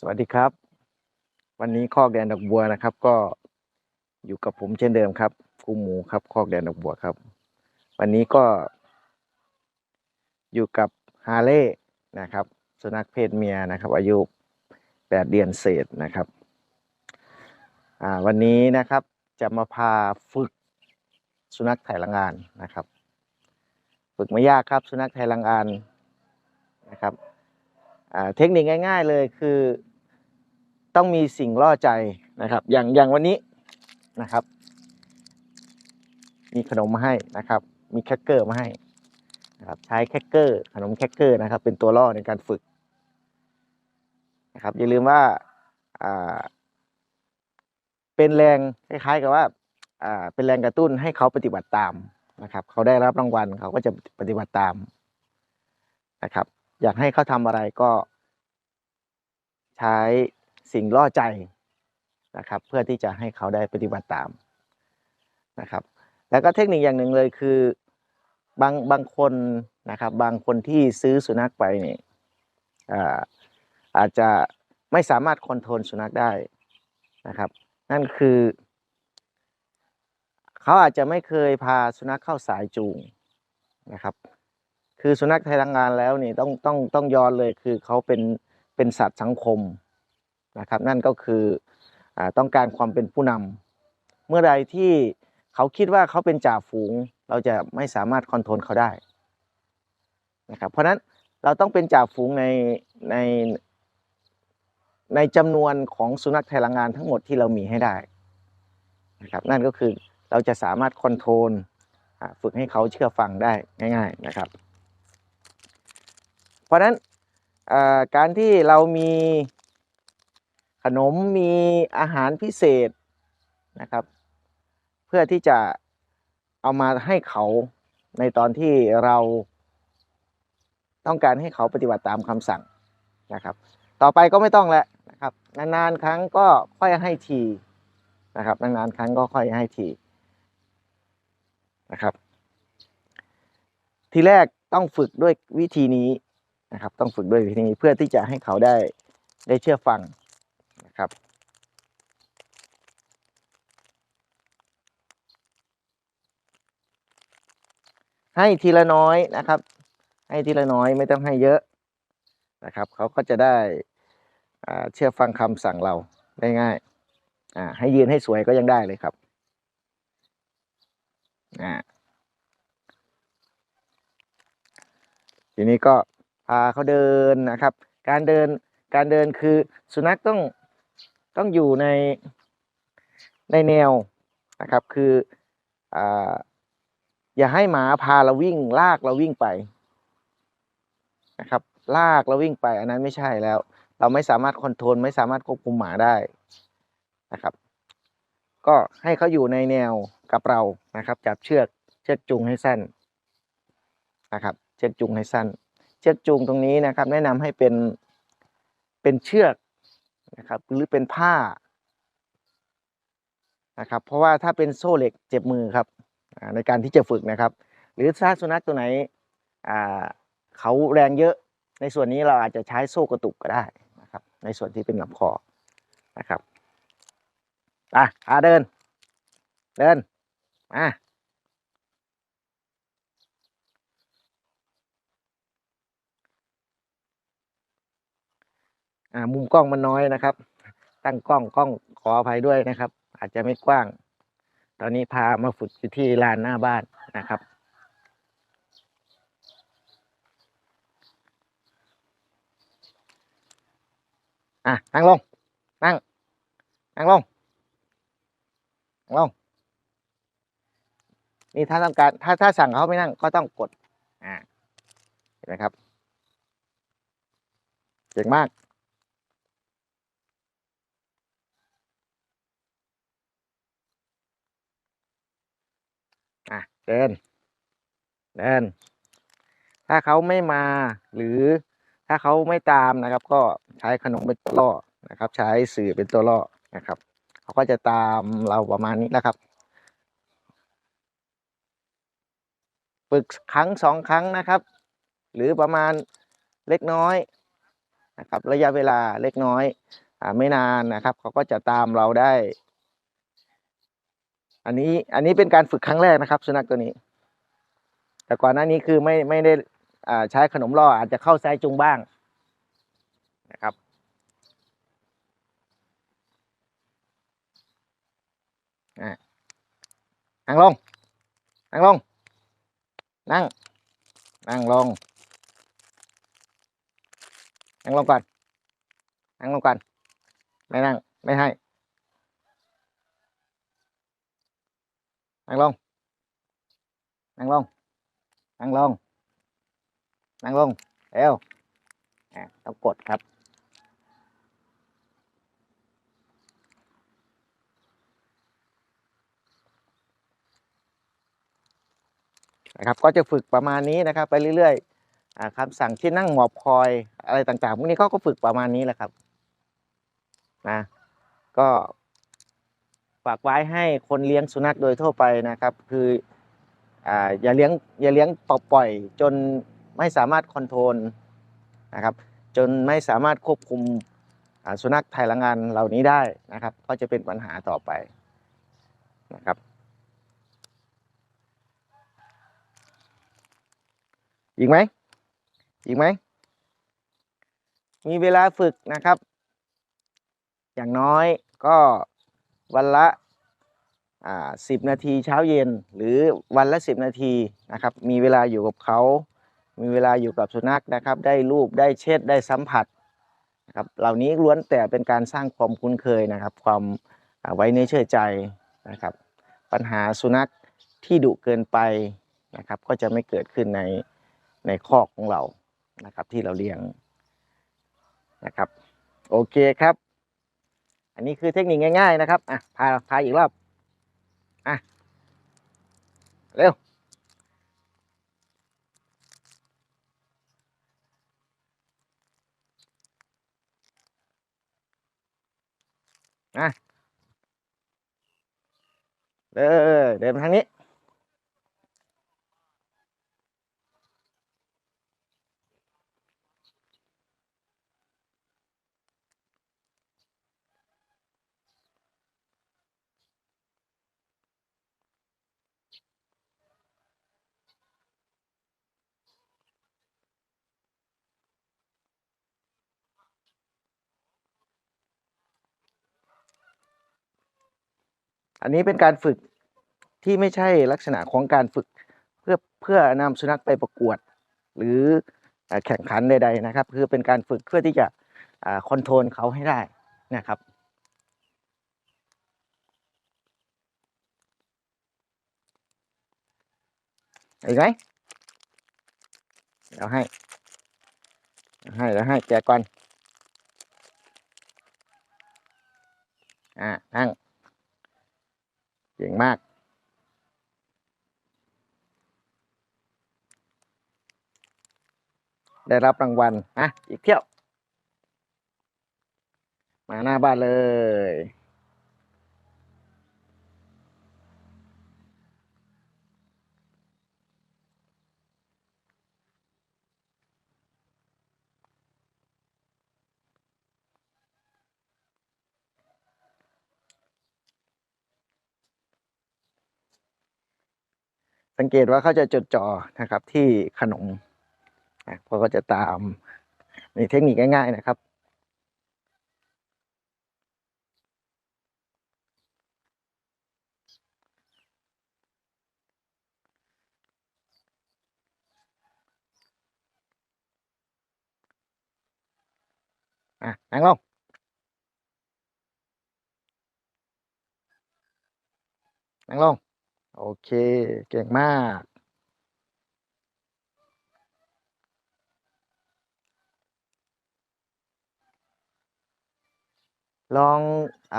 สวัสดีครับ วันนี้คอกแดนดอกบัวนะครับ ก็อยู่กับผมเช่นเดิมครับครูหมูครับคอกแดนดอกบัวครับ วันนี้ก็ อยู่กับฮาเล่นะครับ สุนัขเพศเมียนะครับ อายุแปดเดือนเศษนะครับอ่าวันนี้นะครับจะมาพาฝึกสุนัขไทยลังงานนะครับ ฝึกไม่ยากครับ สุนัขไทยลังงานนะครับ เทคนิคง่าย ๆเลยคือ ต้องมีสิ่งล่อใจนะครับ อย่างอย่างวันนี้นะครับ มีขนมมาให้นะครับ มีแคคเกอร์มาให้นะครับใช้แคคเกอร์ขนมแคคเกอร์นะครับ เป็นตัวล่อในการฝึกนะครับอย่าลืมว่าเป็นแรงคล้ายๆกับว่าเป็นแรงกระตุ้นให้เขาปฏิบัติตามนะครับ เขาได้รับรางวัลเขาก็จะปฏิบัติตามนะครับ อยากให้เขาทำอะไรก็ ใช้สิ่งล่อใจนะครับ เพื่อที่จะให้เขาได้ปฏิบัติตามนะครับ แล้วก็เทคนิคอย่างหนึ่งเลยคือบางบางคนนะครับ บางคนที่ซื้อสุนัขไปเนี่ยอาอาจจะไม่สามารถคอนโทรลสุนัขได้นะครับ นั่นคือเขาอาจจะไม่เคยพาสุนัขเข้าสายจูงนะครับ คือสุนัขไทยทำงานแล้วนี่ต้องต้องต้องย้อนเลยคือเขาเป็นเป็นสัตว์สังคมนะครับ นั่นก็คืออต้องการความเป็นผู้นำเมื่อใดที่เขาคิดว่าเขาเป็นจ่าฝูง เราจะไม่สามารถคอนโทรลเขาได้นะครับเพราะฉะนั้นเราต้องเป็นจ่าฝูงในในในจำนวนของสุนัขไทยลังงานทั้งหมดที่เรามีให้ได้นะครับนั่นก็คือเราจะสามารถคอนโทรลฝึกให้เขาเชื่อฟังได้ง่าย ๆนะครับ เพราะฉะนั้นการที่เรามีขนมมีอาหารพิเศษนะครับ เพื่อที่จะเอามาให้เขาในตอนที่เราต้องการให้เขาปฏิบัติตามคำสั่งนะครับ ต่อไปก็ไม่ต้องแล้วนะครับ นานๆครั้งก็ค่อยให้ทีนะครับนานๆครั้งก็ค่อยให้ทีนะครับ ทีแรกต้องฝึกด้วยวิธีนี้ นะครับ ต้องฝึกด้วยวิธีนี้เพื่อที่จะให้เขาได้ได้เชื่อฟังนะครับ ให้ทีละน้อยนะครับ ให้ทีละน้อยไม่ต้องให้เยอะนะครับ เขาก็จะได้เชื่อฟังคำสั่งเราได้ง่ายอ่าให้ยืนให้สวยก็ยังได้เลยครับอ่าทีนี้ก็ พาเขาเดินนะครับ การเดินการเดินคือสุนัขต้องต้องอยู่ในในแนวนะครับ คืออ่าอย่าให้หมาพาเราวิ่ง ลากเราวิ่งไปนะครับ ลากเราวิ่งไปอันนั้นไม่ใช่แล้ว เราไม่สามารถคอนโทรลไม่สามารถควบคุมหมาได้นะครับ ก็ให้เขาอยู่ในแนวกับเรานะครับ จับเชือกเชือกจูงให้สั้นนะครับ เชือกจูงให้สั้น เชือกจูงตรงนี้นะครับ แนะนำให้เป็นเป็นเชือกนะครับ หรือเป็นผ้านะครับ เพราะว่าถ้าเป็นโซ่เหล็กเจ็บมือครับในการที่จะฝึกนะครับ หรือถ้าสุนัขตัวไหนเขาแรงเยอะ ในส่วนนี้เราอาจจะใช้โซ่กระตุกก็ได้นะครับ ในส่วนที่เป็นลำคอนะครับอะพาเดิน เดินมา อ่ามุมกล้องมันน้อยนะครับ ตั้งกล้องกล้องขออภัยด้วยนะครับ อาจจะไม่กว้าง ตอนนี้พามาฝึกอยู่ที่ลานหน้าบ้านนะครับอะนั่งลง นั่ง นั่งลง นั่งลง นี่ถ้าต้องการ ถ้าถ้าสั่งเขาไม่นั่งก็ต้องกด อ่า เห็นไหมครับ เก่งมาก อะ เดิน เดิน ถ้าเขาไม่มาหรือถ้าเขาไม่ตามนะครับ ก็ใช้ขนมเป็นตัวล่อนะครับ ใช้สื่อเป็นตัวล่อนะครับเขาก็จะตามเราประมาณนี้นะครับฝึกครั้งสองครั้งนะครับ หรือประมาณเล็กน้อยนะครับ ระยะเวลาเล็กน้อยอไม่นานนะครับเขาก็จะตามเราได้ อันนี้อันนี้เป็นการฝึกครั้งแรกนะครับ สุนัขตัวนี้ แต่ก่อนหน้านี้คือไม่ไม่ได้อ่าใช้ขนมล่ออาจจะเข้าไซจุงบ้างนะครับ นั่งลง นั่งลง นั่ง นั่งลง นั่งลงก่อน นั่งลงก่อน ไม่นั่ง ไม่ให้ นั่งลง นั่งลง นั่งลง นั่งลง เอวต้องกดครับ นะครับ ก็จะฝึกประมาณนี้นะครับ ไปเรื่อยๆอคำสั่งที่นั่งหมอบคอยอะไรต่างๆ พวกนี้เขาก็ฝึกประมาณนี้แหละครับ นะ ก็ ฝากไว้ให้คนเลี้ยงสุนัขโดยทั่วไปนะครับ คืออ่าอย่าเลี้ยงอย่าเลี้ยงปล่อยจนไม่สามารถคอนโทรลนะครับ จนไม่สามารถควบคุมสุนัขไทยละงานเหล่านี้ได้นะครับ ก็จะเป็นปัญหาต่อไปนะครับอีกไหมอีกไหม มีเวลาฝึกนะครับ อย่างน้อยก็ วันละสิบนาทีเช้าเย็น หรือวันละสิบนาทีนะครับ มีเวลาอยู่กับเขา มีเวลาอยู่กับสุนัขนะครับ ได้รูปได้เช็ดได้สัมผัสนะครับเหล่านี้ล้วนแต่เป็นการสร้างความคุ้นเคยนะครับ ความไว้เนื้อเชื่อใจนะครับ ปัญหาสุนัขที่ดุเกินไปนะครับ ก็จะไม่เกิดขึ้นในในคอกของเรานะครับที่เราเลี้ยงนะครับ โอเคครับ อันนี้คือเทคนิคง่าย ๆ นะครับ อะ พาพาอีกรอบ อะ เร็ว อะ เดินเดินทางนี้ อันนี้เป็นการฝึกที่ไม่ใช่ลักษณะของการฝึกเพื่อเพื่อนำสุนัขไปประกวด หรือแข่งขันใดๆนะครับ คือเป็นการฝึกเพื่อที่จะคอนโทรลเขาให้ได้นะครับอีกไหมเดี๋ยวให้เดี๋ยวให้เดี๋ยวให้แจกก่อน อ่านั่ง ก่งมาก ได้รับรางวัลอะอีกเที่ยว มาหน้าบ้านเลย สังเกตว่าเขาจะจดจ่อนะครับที่ขนมเพราะเขาจะตามมีเทคนิคง่ายๆนะครับ อะนั่งลงนั่งลง โอเค เก่งมาก ลองอ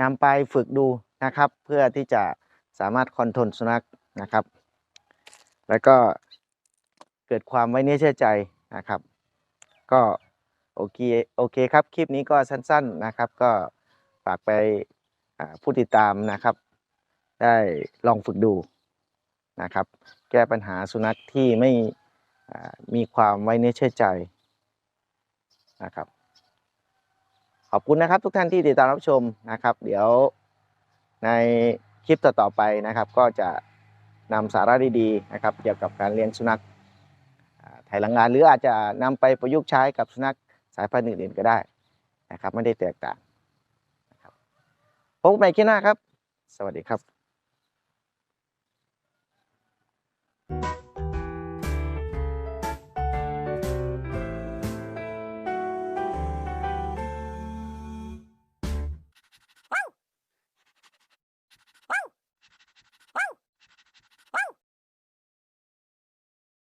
นำไปฝึกดูนะครับ เพื่อที่จะสามารถคอนโทรลสุนัขนะครับ แล้วก็เกิดความไว้เนื้อเชื่อใจนะครับ ก็โอเคโอเคครับ คลิปนี้ก็สั้น ๆนะครับ ก็ฝากไปผู้ติดตามนะครับ ได้ลองฝึกดูนะครับ แก้ปัญหาสุนัขที่ไม่มีความไว้เนื้อเชื่อใจนะครับ ขอบคุณนะครับทุกท่านที่ติดตามรับชมนะครับ เดี๋ยวในคลิปต่อๆไปนะครับ ก็จะนำสาระดีๆนะครับ เกี่ยวกับการเลี้ยงสุนัขไทยหลังงาน หรืออาจจะนำไปประยุกต์ใช้กับสุนัขสายพันธุ์อื่นๆก็ได้นะครับ ไม่ได้แตกต่างนะครับพบกันใหม่คลิปหน้าครับ สวัสดีครับ